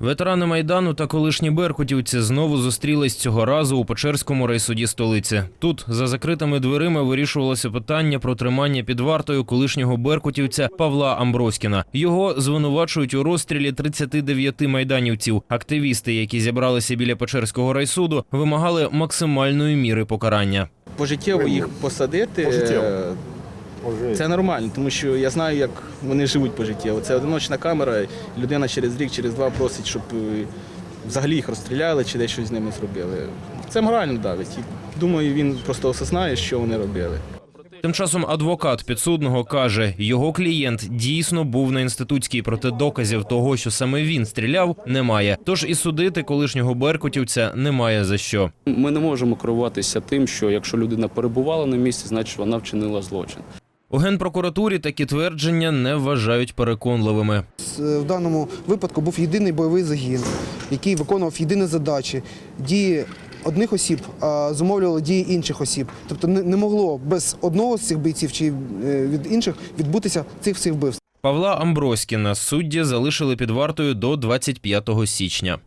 Ветерани майдану та колишні беркутівці знову зустрілись цього разу у Печерському райсуді столиці. Тут за закритими дверима вирішувалося питання про тримання під вартою колишнього беркутівця Павла Амброськіна. Його звинувачують у розстрілі 39 майданівців. Активісти, які зібралися біля Печерського райсуду, вимагали максимальної міри покарання. Пожиттєво їх посадити. Пожиттєво? Це нормально, тому що я знаю, як вони живуть пожиттєво. Це одиночна камера, людина через рік, через два просить, щоб е, взагалі їх розстріляли чи десь щось з ними зробили. Це морально давить. Думаю, він просто осознає, що вони робили. Тим часом адвокат підсудного каже, його клієнт дійсно був на інститутській, проте доказів того, що саме він стріляв, немає. Тож і судити колишнього беркутівця немає за що. Ми не можемо керуватися тим, що якщо людина перебувала на місці, значить вона вчинила злочин. У генпрокуратурі такі твердження не вважають переконливими. Е, В даному випадку був єдиний бойовий загін, який виконував єдині задачі. Дії одних осіб а, зумовлювали дії інших осіб. Тобто не, могло без одного з цих бійців чи е, від інших відбутися цих всіх вбивств. Павла Амброськіна судді залишили під вартою до 25 січня.